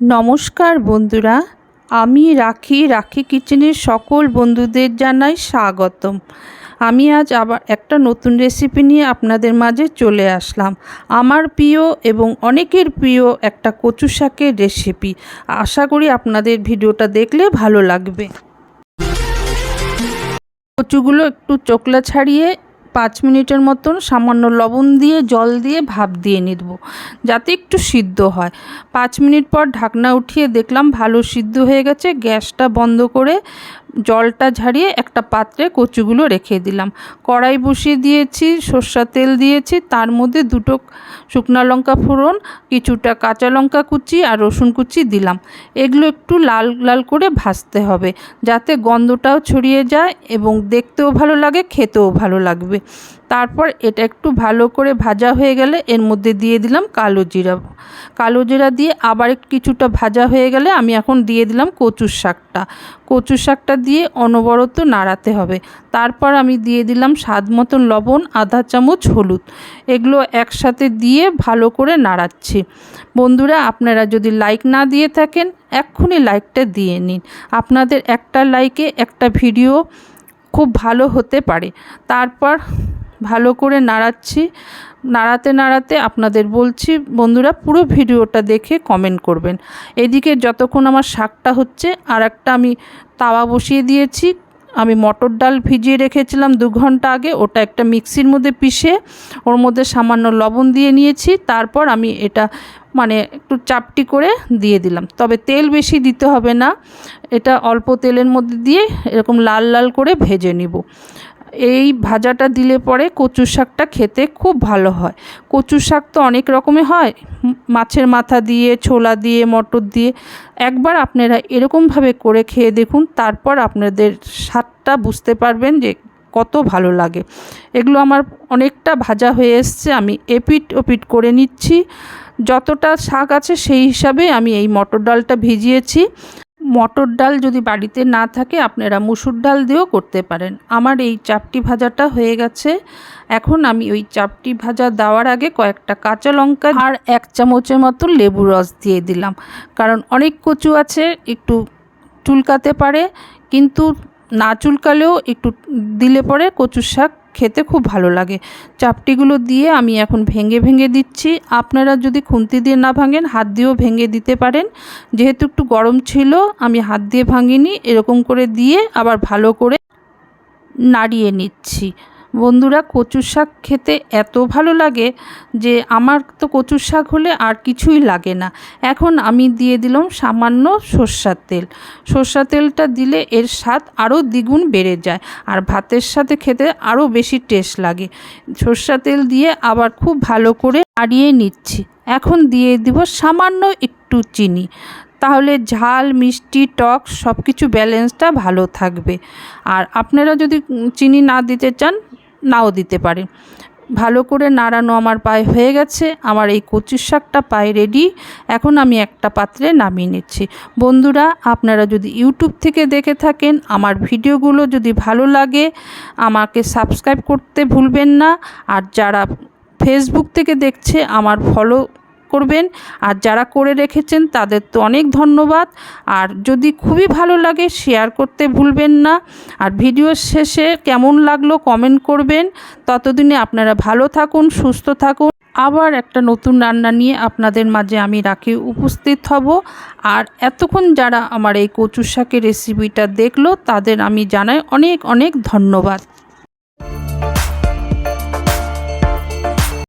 নমস্কার বন্ধুরা, আমি রাখি রাখি কিচেনের সকল বন্ধুদের জানাই স্বাগতম। আমি আজ আবার একটা নতুন রেসিপি নিয়ে আপনাদের মাঝে চলে আসলাম। আমার প্রিয় এবং অনেকের প্রিয় একটা কচু শাকের রেসিপি আশা করি আপনাদের ভিডিওটা দেখলে ভালো লাগবে। কচুগুলো একটু চোকলা ছাড়িয়ে পাঁচ মিনিটের মতন সামান্য লবণ দিয়ে, জল দিয়ে ভাপ দিয়ে নিব যাতে একটু সিদ্ধ হয়। পাঁচ মিনিট পর ঢাকনা উঠিয়ে দেখলাম ভালো সিদ্ধ হয়ে গেছে, গ্যাসটা বন্ধ করে জলটা ঝারিয়ে একটা পাত্রে কচুগুলো রেখে দিলাম। কড়াই বসিয়ে দিয়েছি, সর্ষা তেল দিয়েছি, তার মধ্যে দুটো শুকনো লঙ্কা ফোড়ন, কিছুটা কাঁচা লঙ্কা কুচি আর রসুন কুচি দিলাম। এগুলো একটু লাল লাল করে ভাজতে হবে, যাতে গন্ধটাও ছড়িয়ে যায় এবং দেখতেও ভালো লাগে, খেতেও ভালো লাগবে। তারপর এটা একটু ভালো করে ভাজা হয়ে গেলে এর মধ্যে দিয়ে দিলাম কালো জিরা। কালো জিরা দিয়ে আবার কিছুটা ভাজা হয়ে গেলে আমি এখন দিয়ে দিলাম কচুর শাকটা। কচু শাকটা দিয়ে অনবরত নাড়াতে হবে। তারপর আমি দিয়ে দিলাম স্বাদ মতন লবণ, আধা চামচ হলুদ। এগুলো একসাথে দিয়ে ভালো করে নাড়াচ্ছি। বন্ধুরা, আপনারা যদি লাইক না দিয়ে থাকেন, এক্ষুনি লাইকটা দিয়ে নিন। আপনাদের একটা লাইকে একটা ভিডিও খুব ভালো হতে পারে। তারপর ভালো করে নাড়াচ্ছি। নাড়াতে নাড়াতে আপনাদের বলছি, বন্ধুরা পুরো ভিডিওটা দেখে কমেন্ট করবেন। এদিকে যতক্ষণ আমার শাকটা হচ্ছে আর একটা আমি তাওয়া বসিয়ে দিয়েছি। আমি মটর ডাল ভিজিয়ে রেখেছিলাম দু ঘণ্টা আগে, ওটা একটা মিক্সির মধ্যে পিষে, ওর মধ্যে সামান্য লবণ দিয়ে নিয়েছি, তারপর আমি এটা মানে একটু চাপটি করে দিয়ে দিলাম। তবে তেল বেশি দিতে হবে না, এটা অল্প তেলের মধ্যে দিয়ে এরকম লাল লাল করে ভেজে নিব। এই ভাজাটা দিলে পরে কচু শাকটা খেতে খুব ভালো হয়। কচু শাক তো অনেক রকমের হয়। মাছের মাথা দিয়ে, ছোলা দিয়ে, মটর দিয়ে। একবার আপনারা এরকমভাবে করে খেয়ে দেখুন, তারপর আপনাদের স্বাদটা বুঝতে পারবেন যে কত ভালো লাগে। এগুলো আমার অনেকটা ভাজা হয়ে এসছে, আমি এপিট ওপিট করে নিচ্ছি। যতটা শাক আছে সেই হিসাবে আমি এই মটর ডালটা ভিজিয়েছি। মটর ডাল যদি বাড়িতে না থাকে, আপনারা মুসুর ডাল দিয়েও করতে পারেন। আমার এই চাপটি ভাজাটা হয়ে গেছে। এখন আমি ওই চাপটি ভাজা দেওয়ার আগে কয়েকটা কাঁচা লঙ্কা আর এক চামচের মতো লেবু রস দিয়ে দিলাম। কারণ অনেক কচু আছে, একটু চুলকাতে পারে, কিন্তু না চুলকালেও একটু দিলে পরে কচুর শাক খেতে খুব ভালো লাগে। চাপটিগুলো দিয়ে আমি এখন ভেঙে ভেঙে দিচ্ছি। আপনারা যদি খুন্তি দিয়ে না ভাঙেন, হাত দিয়েও ভেঙে দিতে পারেন। যেহেতু একটু গরম ছিল, আমি হাত দিয়ে ভাঙিনি। এরকম করে দিয়ে আবার ভালো করে নাড়িয়ে নিচ্ছি। বন্ধুরা কচু শাক খেতে এত ভালো লাগে যে আমার তো কচু শাক হলে আর কিছুই লাগে না। এখন আমি দিয়ে দিলাম সামান্য সর্ষার তেল। সর্ষার তেলটা দিলে এর স্বাদ আরও দ্বিগুণ বেড়ে যায় আর ভাতের সাথে খেতে আরও বেশি টেস্ট লাগে। সর্ষা তেল দিয়ে আবার খুব ভালো করে নাড়িয়ে নিচ্ছি। এখন দিয়ে দিব সামান্য একটু চিনি। তাহলে ঝাল, মিষ্টি, টক সব কিছু ব্যালেন্সটা ভালো থাকবে। আর আপনারা যদি চিনি না দিতে চান নাও দিতে পারে। ভালো করে নাড়ানো আমার পায়ে হয়ে গেছে, আমার এই কচুর শাকটা পায়ে রেডি এখন আমি একটা পাত্রে নামিয়ে নিচ্ছি। বন্ধুরা, আপনারা যদি ইউটিউব থেকে দেখে থাকেন, আমার ভিডিওগুলো যদি ভালো লাগে, আমাকে সাবস্ক্রাইব করতে ভুলবেন না। আর যারা ফেসবুক থেকে দেখছে, আমার ফলো করবেন। আর যারা করে রেখেছেন, তাদের তো অনেক ধন্যবাদ। আর যদি খুবই ভালো লাগে শেয়ার করতে ভুলবেন না। আর ভিডিও শেষে কেমন লাগল কমেন্ট করবেন। ততদিনে আপনারা ভালো থাকুন, সুস্থ থাকুন। আবার একটা নতুন রান্না নিয়ে আপনাদের মাঝে আমি রাখি, উপস্থিত হব। আর এতক্ষণ যারা আমার এই কচু শাকের রেসিপিটা দেখল, তাদের আমি জানাই অনেক অনেক ধন্যবাদ।